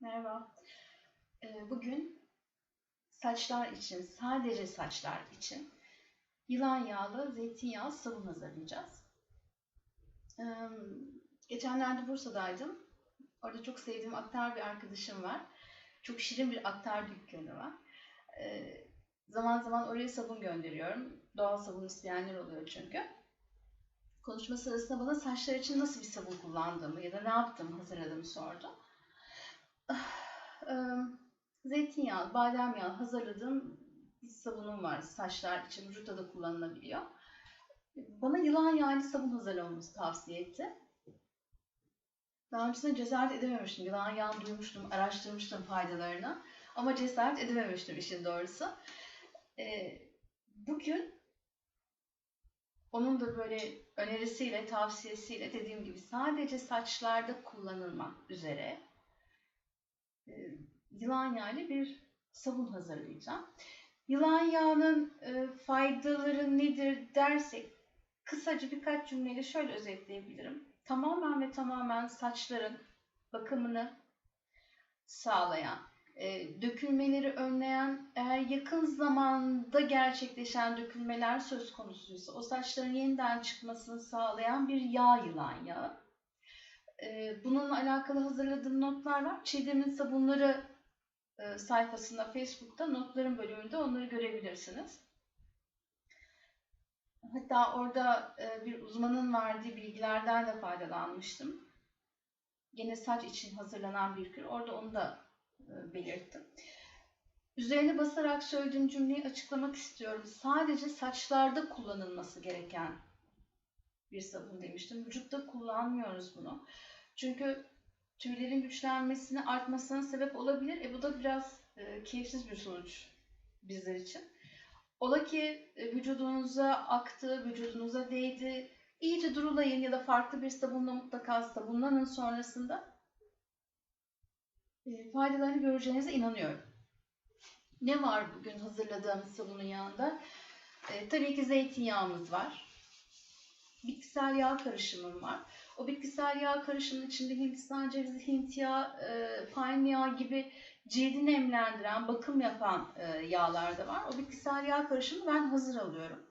Merhaba. Ee, Bugün saçlar için, sadece saçlar için yılan yağlı zeytinyağı sabun hazırlayacağız. Ee, Geçenlerde Bursa'daydım. Orada çok sevdiğim aktar bir arkadaşım var. Çok şirin bir aktar dükkanı var. Ee, Zaman zaman oraya sabun gönderiyorum. Doğal sabun isteyenler oluyor çünkü. Konuşma sırasında bana saçlar için nasıl bir sabun kullandığımı ya da ne yaptığımı hazırladığımı sordu. Eee, Zeytinyağı, badem yağı hazırladığım bir sabunum var. Saçlar için vücutta da kullanılabiliyor. Bana yılan yağlı sabun hazırlamamızı tavsiye etti. Daha öncesinde cesaret edememiştim. Yılan yağını duymuştum, araştırmıştım faydalarını. Ama cesaret edememiştim işin doğrusu. Eee, bugün onun da böyle önerisiyle, tavsiyesiyle dediğim gibi sadece saçlarda kullanılmak üzere yılan yağıyla bir sabun hazırlayacağım. Yılan yağının e, faydaları nedir dersek kısaca birkaç cümleyle şöyle özetleyebilirim. Tamamen ve tamamen saçların bakımını sağlayan, e, dökülmeleri önleyen, eğer yakın zamanda gerçekleşen dökülmeler söz konusuysa o saçların yeniden çıkmasını sağlayan bir yağ yılan yağı. E, bununla alakalı hazırladığım notlar var. Çiğdem'in sabunları e, sayfasında Facebook'ta notların bölümünde onları görebilirsiniz. Hatta orada e, bir uzmanın verdiği bilgilerden de faydalanmıştım. Yine saç için hazırlanan bir kür. Orada onu da e, belirttim. Üzerine basarak söylediğim cümleyi açıklamak istiyorum. Sadece saçlarda kullanılması gereken bir sabun demiştim. Vücutta kullanmıyoruz bunu. Çünkü tüylerin güçlenmesine, artmasına sebep olabilir. E bu da biraz e, keyifsiz bir sonuç bizler için. Ola ki e, vücudunuza aktı, vücudunuza değdi. İyice durulayın ya da farklı bir sabunla mutlaka sabunlanın sonrasında e, faydalarını göreceğinize inanıyorum. Ne var bugün hazırladığım sabunun yanında? E, tabii ki zeytinyağımız var. Bitkisel yağ karışımım var. O bitkisel yağ karışımının içinde Hindistan cevizi, Hint yağı, e, palm yağı gibi cildi nemlendiren, bakım yapan e, yağlar da var. O bitkisel yağ karışımı ben hazır alıyorum.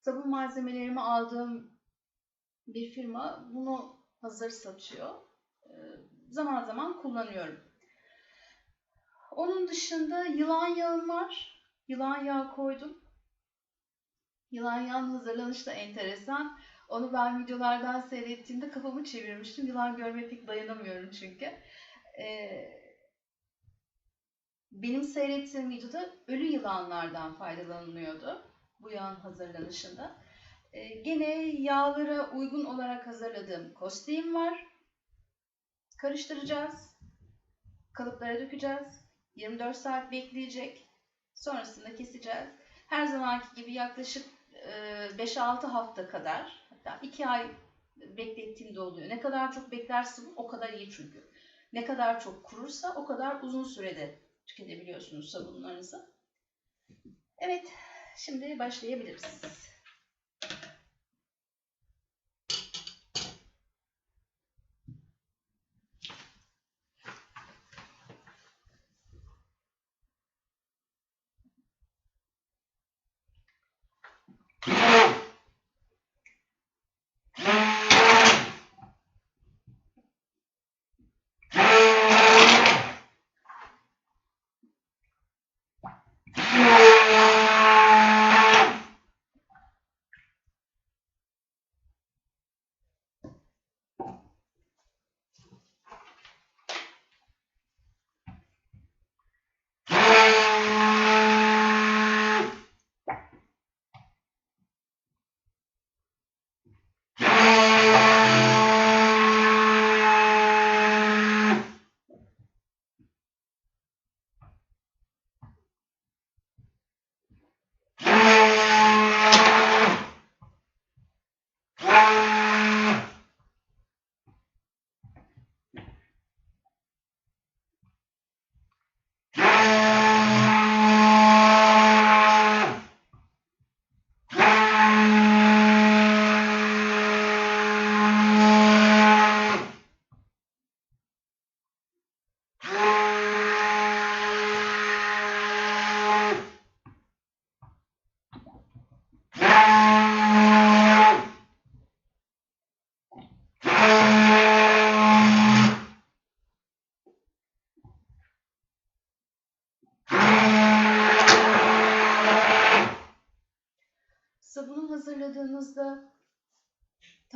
Sabun malzemelerimi aldığım bir firma bunu hazır satıyor. E, zaman zaman kullanıyorum. Onun dışında yılan yağım var. Yılan yağı koydum. Yılan yağının hazırlanışı da enteresan. Onu ben videolardan seyrettiğimde kafamı çevirmiştim. Yılan görmeye pek dayanamıyorum çünkü. Ee, benim seyrettiğim videoda ölü yılanlardan faydalanılıyordu bu yağın hazırlanışında. Ee, gene yağlara uygun olarak hazırladığım kostiğim var. Karıştıracağız. Kalıplara dökeceğiz. 24 saat bekleyecek. Sonrasında keseceğiz. Her zamanki gibi yaklaşık 5-6 hafta kadar hatta 2 ay beklettiğimde oluyor. Ne kadar çok beklersin o kadar iyi çünkü. Ne kadar çok kurursa o kadar uzun sürede tüketebiliyorsunuz sabunlarınızı. Evet, şimdi başlayabiliriz.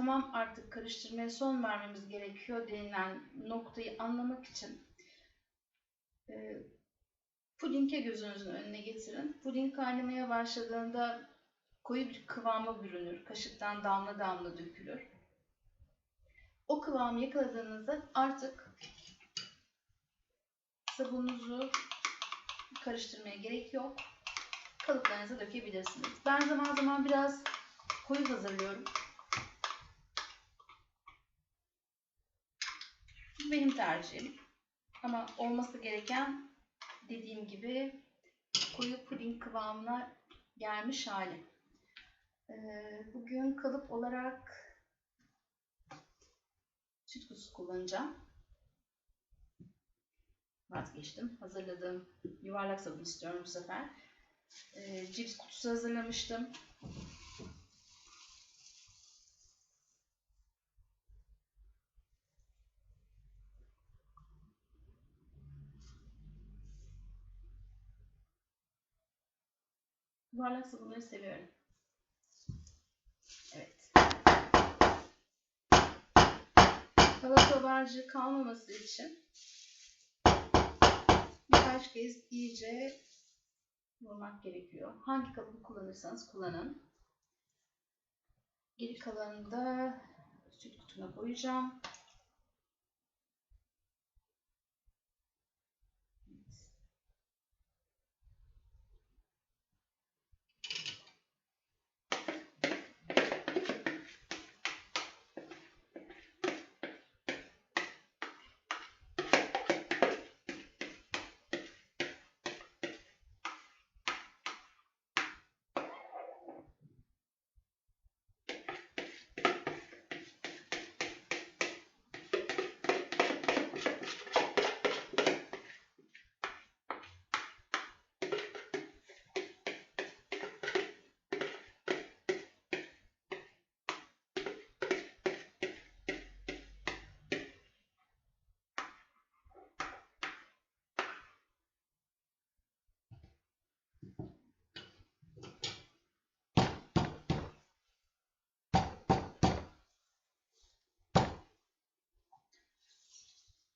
Tamam artık karıştırmaya son vermemiz gerekiyor denilen noktayı anlamak için e, pudinge gözünüzün önüne getirin. Puding kaynamaya başladığında koyu bir kıvama bürünür. Kaşıktan damla damla dökülür. O kıvamı yakaladığınızda artık sabununuzu karıştırmaya gerek yok. Kalıplarınıza dökebilirsiniz. Ben zaman zaman biraz koyu hazırlıyorum. Benim tercihim. Ama olması gereken dediğim gibi koyu puding kıvamına gelmiş hali. Ee, bugün kalıp olarak süt kutusu kullanacağım. Vazgeçtim. Hazırladığım yuvarlak sabun istiyorum bu sefer. Ee, cips kutusu hazırlamıştım. Yuvarlak sabunları seviyorum. Evet. Hava kabarcığı kalmaması için birkaç kez iyice vurmak gerekiyor. Hangi kalıbı kullanırsanız kullanın. Geri kalanını da süt kutuna koyacağım.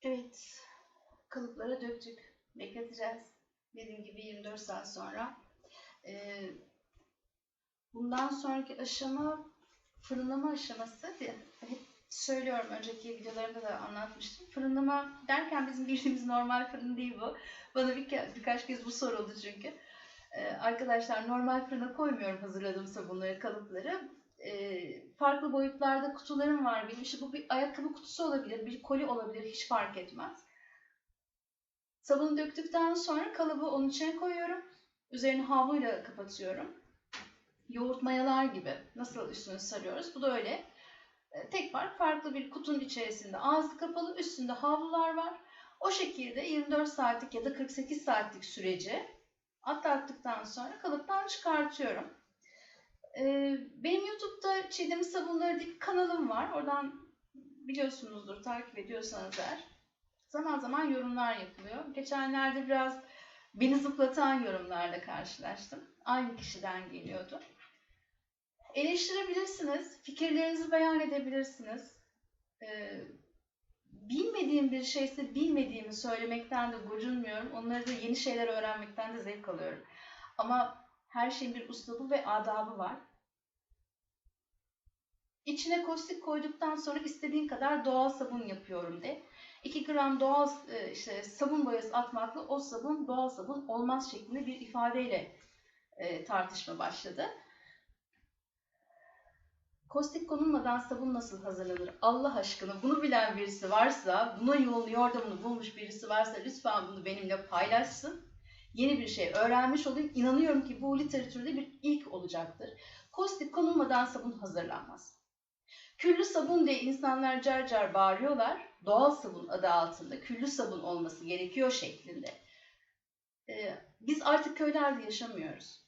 Evet, kalıplara döktük. Bekleteceğiz. Dediğim gibi 24 saat sonra. Ee, bundan sonraki aşama fırınlama aşaması. Hep söylüyorum, önceki videolarımda da anlatmıştım. Fırınlama derken bizim bildiğimiz normal fırın değil bu. Bana bir, birkaç kez bu soruldu çünkü. Ee, arkadaşlar normal fırına koymuyorum hazırladığım sabunları, kalıpları e, farklı boyutlarda kutularım var benim. İşte bu bir ayakkabı kutusu olabilir, bir koli olabilir, hiç fark etmez. Sabunu döktükten sonra kalıbı onun içine koyuyorum. Üzerini havluyla kapatıyorum. Yoğurt mayalar gibi nasıl üstünü sarıyoruz. Bu da öyle. E, tek fark farklı bir kutunun içerisinde ağzı kapalı, üstünde havlular var. O şekilde 24 saatlik ya da 48 saatlik süreci atlattıktan sonra kalıptan çıkartıyorum. Ee, benim YouTube'da Çiğdem Sabunları diye bir kanalım var. Oradan biliyorsunuzdur, takip ediyorsanız eğer. Zaman zaman yorumlar yapılıyor. Geçenlerde biraz beni zıplatan yorumlarla karşılaştım. Aynı kişiden geliyordu. Eleştirebilirsiniz, fikirlerinizi beyan edebilirsiniz. Ee, bilmediğim bir şeyse bilmediğimi söylemekten de gocunmuyorum. Onları da yeni şeyler öğrenmekten de zevk alıyorum. Ama her şeyin bir uslubu ve adabı var. İçine kostik koyduktan sonra istediğin kadar doğal sabun yapıyorum de. 2 gram doğal e, işte sabun boyası atmakla o sabun doğal sabun olmaz şeklinde bir ifadeyle e, tartışma başladı. Kostik konulmadan sabun nasıl hazırlanır? Allah aşkına bunu bilen birisi varsa, buna yolunu yordamını bulmuş birisi varsa lütfen bunu benimle paylaşsın. Yeni bir şey öğrenmiş olayım. İnanıyorum ki bu literatürde bir ilk olacaktır. Kostik konulmadan sabun hazırlanmaz. Küllü sabun diye insanlar car car bağırıyorlar. Doğal sabun adı altında küllü sabun olması gerekiyor şeklinde. Ee, biz artık köylerde yaşamıyoruz.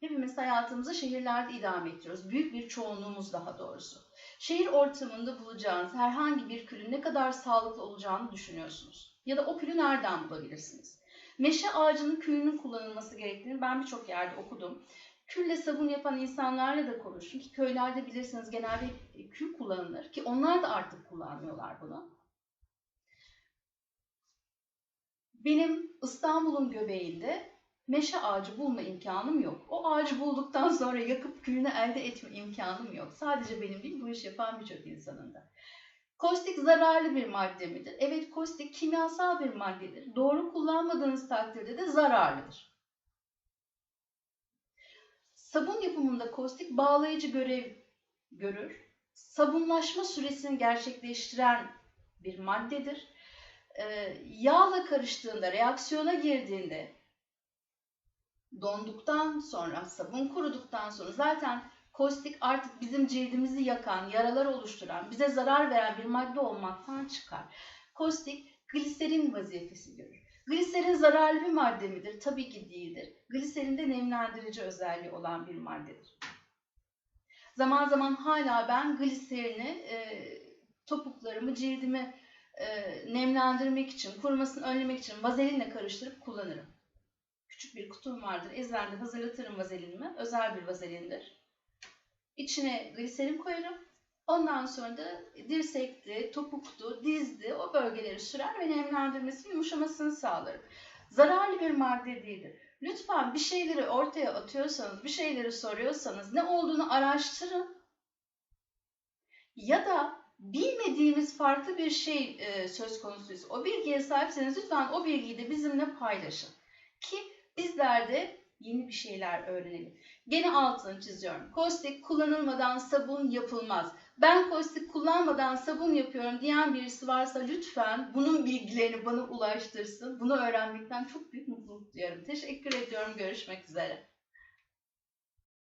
Hepimiz hayatımızı şehirlerde idame ettiriyoruz. Büyük bir çoğunluğumuz daha doğrusu. Şehir ortamında bulacağınız herhangi bir külün ne kadar sağlıklı olacağını düşünüyorsunuz. Ya da o külü nereden bulabilirsiniz? Meşe ağacının külünün kullanılması gerektiğini ben birçok yerde okudum. Külle sabun yapan insanlarla da konuşun ki köylerde bilirsiniz genelde kül kullanılır ki onlar da artık kullanmıyorlar bunu. Benim İstanbul'un göbeğinde meşe ağacı bulma imkanım yok. O ağacı bulduktan sonra yakıp külünü elde etme imkanım yok. Sadece benim değil bu iş yapan birçok insanın da. Kostik zararlı bir madde midir? Evet kostik kimyasal bir maddedir. Doğru kullanmadığınız takdirde de zararlıdır. Sabun yapımında kostik bağlayıcı görev görür. Sabunlaşma süresini gerçekleştiren bir maddedir. Ee, yağla karıştığında, reaksiyona girdiğinde, donduktan sonra, sabun kuruduktan sonra zaten kostik artık bizim cildimizi yakan, yaralar oluşturan, bize zarar veren bir madde olmaktan çıkar. Kostik gliserin vazifesi görür. Gliserin zararlı bir madde midir? Tabii ki değildir. Gliserin de nemlendirici özelliği olan bir maddedir. Zaman zaman hala ben gliserini e, topuklarımı, cildimi e, nemlendirmek için, kurumasını önlemek için vazelinle karıştırıp kullanırım. Küçük bir kutum vardır. Ezbende hazırlatırım vazelinimi. Özel bir vazelindir. İçine gliserin koyarım. Ondan sonra da dirsekti, topuktu, dizdi o bölgeleri sürer ve nemlendirmesini, yumuşamasını sağlarım. Zararlı bir madde değildir. Lütfen bir şeyleri ortaya atıyorsanız, bir şeyleri soruyorsanız ne olduğunu araştırın. Ya da bilmediğimiz farklı bir şey e, söz konusuysa, o bilgiye sahipseniz lütfen o bilgiyi de bizimle paylaşın. Ki bizler de yeni bir şeyler öğrenelim. Gene altını çiziyorum. Kostik kullanılmadan sabun yapılmaz. Ben kostik kullanmadan sabun yapıyorum diyen birisi varsa lütfen bunun bilgilerini bana ulaştırsın. Bunu öğrenmekten çok büyük mutluluk duyarım. Teşekkür ediyorum. Görüşmek üzere.